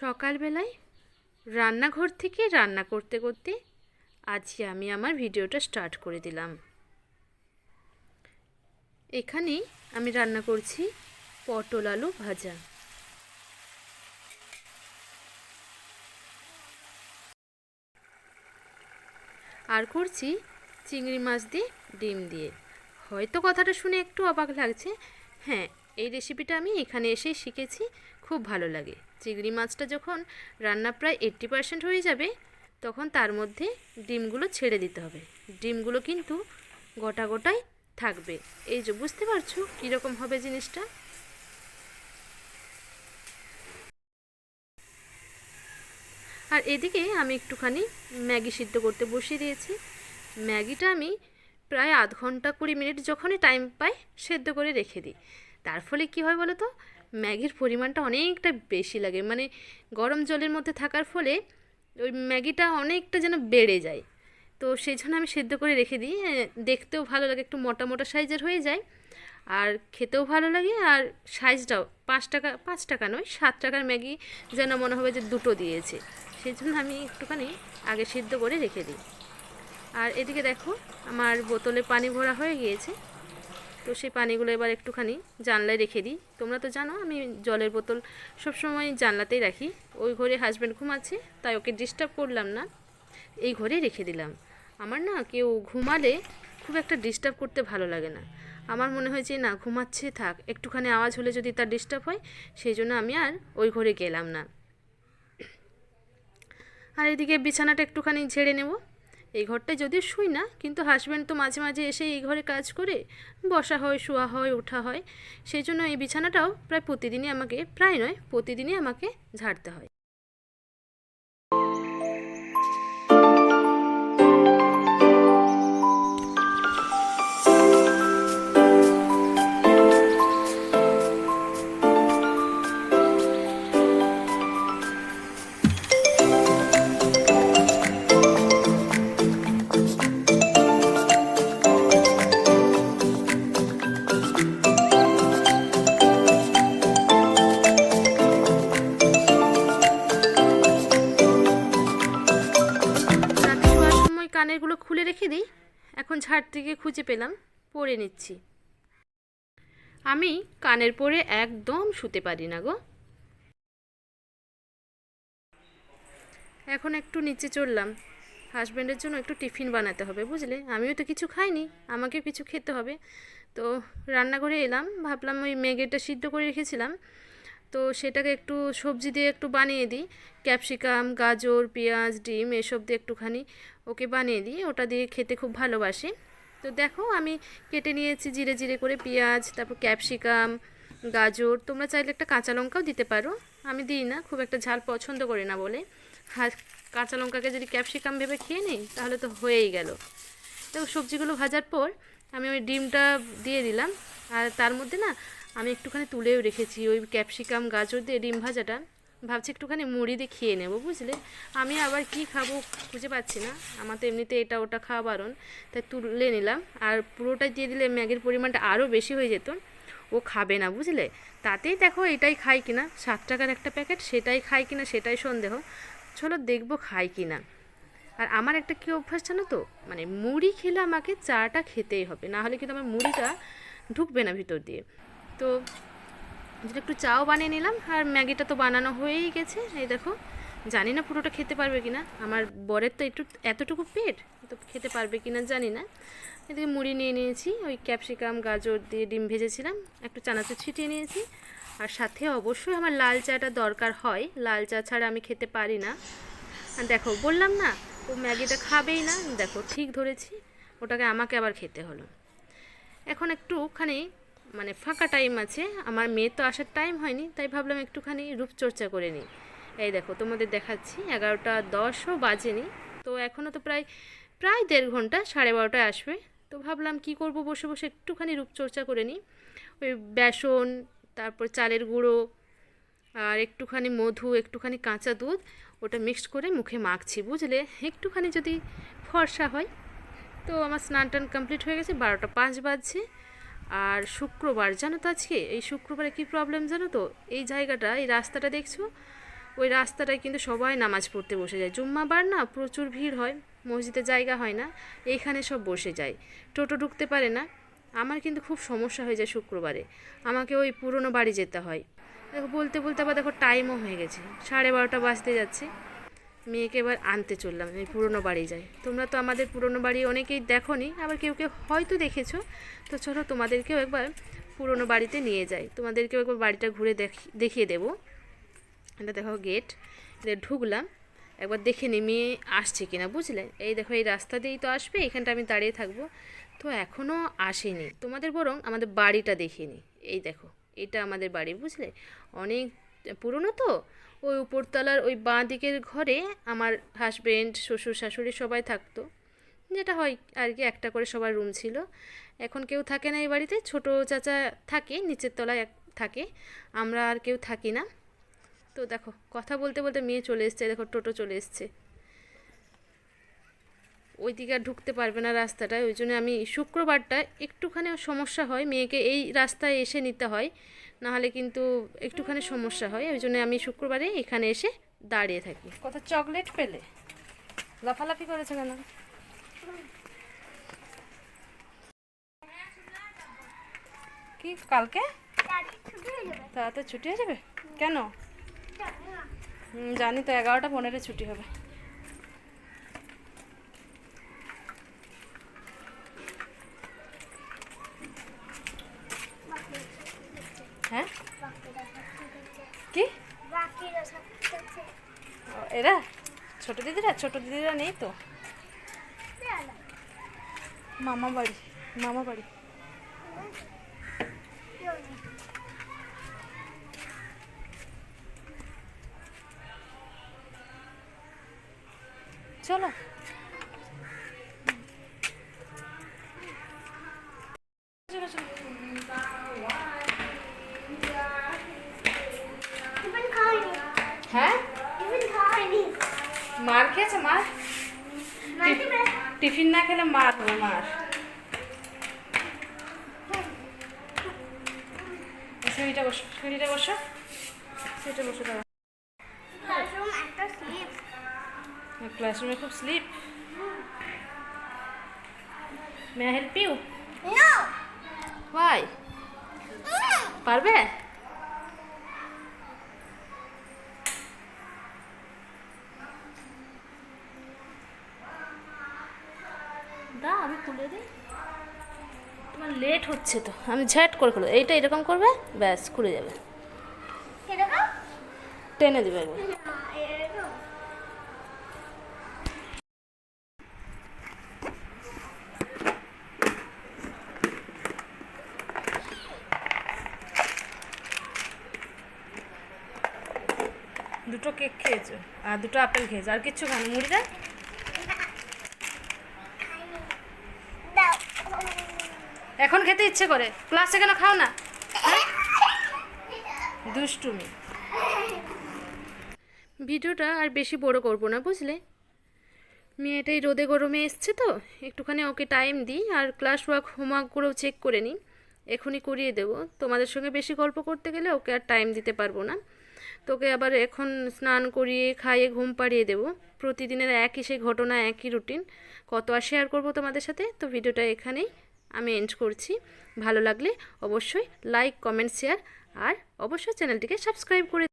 সকালবেলায় রান্নাঘর থেকে রান্না করতে করতে আজকে আমি আমার ভিডিওটা স্টার্ট করে দিলাম। এখানে আমি রান্না করছি পটল আলু ভাজা। আর করছি চিংড়ি মাছ দিয়ে ডিম দিয়ে। হয়তো কথাটা শুনে একটু অবাক লাগছে। হ্যাঁ এই রেসিপিটা আমি এখানে এসেই শিখেছি। খুব ভালো লাগে। চিংড়ি মাছটা যখন রান্না প্রায় এইট্টি পার্সেন্ট হয়ে যাবে, তখন তার মধ্যে ডিমগুলো ছেড়ে দিতে হবে। ডিমগুলো কিন্তু গোটা গোটাই থাকবে। এই যে, বুঝতে পারছ কীরকম হবে জিনিসটা? আর এদিকে আমি একটুখানি ম্যাগি সিদ্ধ করতে বসিয়ে দিয়েছি। ম্যাগিটা আমি প্রায় আধ ঘণ্টা কুড়ি মিনিট যখনই টাইম পাই, সেদ্ধ করে রেখে দিই। তার ফলে কী হয় বলো তো? ম্যাগির পরিমাণটা অনেকটা বেশি লাগে। মানে গরম জলের মধ্যে থাকার ফলে ওই ম্যাগিটা অনেকটা যেন বেড়ে যায়। তো সেই জন্য আমি সেদ্ধ করে রেখে দিই। দেখতেও ভালো লাগে, একটু মোটা মোটা সাইজের হয়ে যায়। আর খেতেও ভালো লাগে, আর সাইজটাও পাঁচ টাকা পাঁচ টাকা নয়, সাত টাকার ম্যাগি যেন মনে হবে যে দুটো দিয়েছে। সেই জন্য আমি একটুখানি আগে সিদ্ধ করে রেখে দিই। আর এদিকে দেখো, আমার বোতলে পানি ভরা হয়ে গিয়েছে। তো সেই পানিগুলো এবার একটুখানি জানলায় রেখে দিই। তোমরা তো জানো, আমি জলের বোতল সবসময় জানলাতেই রাখি। ওই ঘরে হাজব্যান্ড ঘুমাচ্ছে, তাই ওকে ডিস্টার্ব করলাম না। এই ঘরে রেখে দিলাম। আমার না কেউ ঘুমালে খুব একটা ডিস্টার্ব করতে ভালো লাগে না। আমার মনে হয় যে, না, ঘুমাচ্ছে, থাক। একটুখানি আওয়াজ হলে যদি তার ডিস্টার্ব হয়, সেই জন্য আমি আর ওই ঘরে গেলাম না। আর এদিকে বিছানাটা একটুখানি ঝেড়ে নেব। এই ঘরটায় যদিও শুই না, কিন্তু হাজব্যান্ড তো মাঝে মাঝে এসে এই ঘরে কাজ করে, বসা হয়, শোয়া হয়, ওঠা হয়, সেই জন্য এই বিছানাটাও প্রায় প্রতিদিনই আমাকে, প্রায় নয়, প্রতিদিনই আমাকে ঝাড়তে হয়। খুলে রেখে দিই। এখন ঝাড় থেকে খুঁজে পেলাম, পরে নিচ্ছি। আমি কানের পরে একদম শুতে পারি না গো। এখন একটু নিচে চললাম। হাজব্যান্ডের জন্য একটু টিফিন বানাতে হবে, বুঝলে? আমিও তো কিছু খাইনি আমাকে কিছু খেতে হবে। তো রান্নাঘরে এলাম, ভাবলাম ওই মেগেটা সিদ্ধ করে রেখেছিলাম। তো সেটাকে একটু সবজি দিয়ে একটু বানিয়ে দিই। ক্যাপসিকাম, গাজর, পেঁয়াজ, ডিম, এসব দিয়ে একটুখানি। ওকে বানিয়ে দিই ওটা দিয়ে খেতে খুব ভালোবাসে। তো দেখো আমি কেটে নিয়েছি জিরে জিরে করে পেঁয়াজ, তারপর ক্যাপসিকাম, গাজর। তোমরা চাইলে একটা কাঁচা লঙ্কাও দিতে পারো। আমি দিই না, খুব একটা ঝাল পছন্দ করি না বলে। হ্যাঁ কাঁচা লঙ্কাকে যদি ক্যাপসিকাম ভেবে খেয়ে নিই, তাহলে তো হয়েই গেল। তো সবজিগুলো ভাজার পর আমি ওই ডিমটা দিয়ে দিলাম। আর তার মধ্যে না আমি একটুখানি তুলেও রেখেছি, ওই ক্যাপসিকাম, গাজর দিয়ে ডিম ভাজাটা। ভাবছি একটুখানি মুড়ি দিয়ে খেয়ে নেব, বুঝলে? আমি আবার কি খাব খুঁজে পাচ্ছি না। আমার তো এমনিতে এটা ওটা খাওয়া বারণ তাই তুলে নিলাম। আর পুরোটা দিয়ে দিলে ম্যাগির পরিমাণটা আরও বেশি হয়ে যেত। ও খাবে না, বুঝলে? তাতেই দেখো এটাই খাই কিনা। সাত টাকার একটা প্যাকেট, সেটাই খাই কিনা, সেটাই সন্দেহ। চলো দেখব খাই কিনা। আর আমার একটা কী অভ্যাস জানো তো? মানে মুড়ি খেলে আমাকে চাটা খেতেই হবে, না হলে কিন্তু আমার মুড়িটা ঢুকবে না ভিতর দিয়ে। তো যেটা একটু চাও বানিয়ে নিলাম, আর ম্যাগিটা তো বানানো হয়েই গেছে। এই দেখো, জানি না পুরোটা খেতে পারবে কি না আমার বরের তো একটু, এতটুকু পেট, তো খেতে পারবে কি না জানি না। এদিকে মুড়ি নিয়ে নিয়েছি, ওই ক্যাপসিকাম, গাজর দিয়ে ডিম ভেজেছিলাম, একটু চানাচুর ছিটিয়ে নিয়েছি। আর সাথে অবশ্যই আমার লাল চাটা দরকার হয়, লাল চা ছাড়া আমি খেতে পারি না। আর দেখো, বললাম না, ও ম্যাগিটা খাবেই না। দেখো, ঠিক ধরেছি, ওটাকে আমাকে আবার খেতে হলো। এখন একটুখানি মানে ফাঁকা টাইম আছে। আমার মেয়ে তো আসার টাইম হয়নি, তাই ভাবলাম একটুখানি রূপচর্চা করে নিই। এই দেখো, তোমাদের দেখাচ্ছি, এগারোটা দশও বাজেনি, তো এখনও তো প্রায় প্রায় দেড় ঘণ্টা, সাড়ে বারোটায় আসবে। তো ভাবলাম কি করব, বসে বসে একটুখানি রূপচর্চা করে নিই। ওই বেসন, তারপর চালের গুঁড়ো, আর একটুখানি মধু, একটুখানি কাঁচা দুধ, ওটা মিক্সড করে মুখে মাখছি, বুঝলে? একটুখানি যদি ফর্সা হয়, তো আমার স্নান টান কমপ্লিট হয়ে গেছে, বারোটা পাঁচ বাজছে। আর শুক্রবার, জানো তো আজকে? এই শুক্রবারে কী প্রবলেম জানো তো? এই জায়গাটা, এই রাস্তাটা দেখছ? ওই রাস্তাটায় কিন্তু সবাই নামাজ পড়তে বসে যায়। জুম্মাবার না প্রচুর ভিড় হয়, মসজিদে জায়গা হয় না, এইখানে সব বসে যায়। টোটো ঢুকতে পারে না। আমার কিন্তু খুব সমস্যা হয়ে যায় শুক্রবারে। আমাকে ওই পুরনো বাড়ি যেতে হয়। দেখো, বলতে বলতে আবার দেখো টাইমও হয়ে গেছে। সাড়ে বারোটা বাজতে যাচ্ছে। মেয়েকে এবার আনতে চললাম, এই পুরনো বাড়ি যাই। তোমরা তো আমাদের পুরনো বাড়ি অনেকেই দেখো নি আবার কেউ কেউ হয়তো দেখেছ। তো চলো তোমাদেরকেও একবার পুরনো বাড়িতে নিয়ে যাই। তোমাদেরকেও একবার বাড়িটা ঘুরে দেখি- দেখিয়ে দেবো। এটা দেখো গেট, এটা ঢুকলাম। একবার দেখে নি মেয়ে আসছে কিনা, বুঝলে? এই দেখো, এই রাস্তা দিয়েই তো আসবে, এখানটা আমি দাঁড়িয়ে থাকব। তো এখনও আসেনি। তোমাদের বরং আমাদের বাড়িটা দেখিয়ে নি। এই দেখো, এটা আমাদের বাড়ি, বুঝলে? অনেক পুরনো তো ওই উপরতলার ওই বাঁ দিকের ঘরে আমার হাজবেন্ড শ্বশুর, শাশুড়ি সবাই থাকতো। যেটা হয় আর কি, একটা করে সবার রুম ছিল। এখন কেউ থাকে না এই বাড়িতে, ছোট চাচা থাকে, নিচের তলায় এক থাকে। আমরা আর কেউ থাকি না। তো দেখো, কথা বলতে বলতে মেয়ে চলে এসছে, দেখো টোটো চলে এসছে। ওই দিকে আর ঢুকতে পারবে না রাস্তাটায়, ওই জন্য আমি শুক্রবারটা একটুখানি সমস্যা হয়, মেয়েকে এই রাস্তায় এসে নিতে হয়। নাহলে কিন্তু একটুখানি সমস্যা হয়, ওই জন্য আমি শুক্রবারে এখানে এসে দাঁড়িয়ে থাকি। কত চকলেট পেলে? লাফালাফি করেছে কেন? কি, কালকে? তাড়াতাড়ি ছুটি হয়ে যাবে? কেন? জানি তো, এগারোটা পনেরো ছুটি হবে। হ্যাঁ? কি? এরা? ছোট দিদিরা? ছোট দিদিরা নেই তো? মামা বাড়ি মামা বাড়ি। চলো। চলো চলো। মার খেয়েছে মার? টিফিন না খেলে মার মার। সিঁড়িটা বসো সিঁড়িটা বসো। সিঁড়িটা বসো দাঁড়া ক্লাসরুমে খুব sleep. May I help you why পারবে? দা আমি খুলে দিই। তোমার লেট হচ্ছে তো। আমি ঝ্যাট করে খুলে এইটা এরকম করবে ব্যাস খুলে যাবে। টেনে দেবে একবার দুটো কেক খেয়েছো আর দুটো আপেল খেয়েছো। আর কিচ্ছু খানো মুড়ি দেয় এখন খেতে ইচ্ছে করে। ক্লাসে কেন খাও না? হ্যাঁ? দুষ্টুমি। ভিডিওটা আর বেশি বড় করব না, বুঝলে? মেয়েটাই রোদে গরমে এসছে তো, একটুখানি ওকে টাইম দিই আর ক্লাস ওয়ার্ক হোমওয়ার্কগুলোও চেক করে নিই। এখনই করিয়ে দেবো। তোমাদের সঙ্গে বেশি গল্প করতে গেলে ওকে আর টাইম দিতে পারব না। তোকে আবার এখন স্নান করিয়ে, খাইয়ে, ঘুম পাড়িয়ে দেবো। প্রতিদিনের একই সেই ঘটনা, একই রুটিন কত আর শেয়ার করব তোমাদের সাথে? তো ভিডিওটা এখানেই। আমি এন্ড করছি। ভালো লাগলে অবশ্যই লাইক কমেন্ট শেয়ার আর অবশ্যই চ্যানেলটিকে সাবস্ক্রাইব করে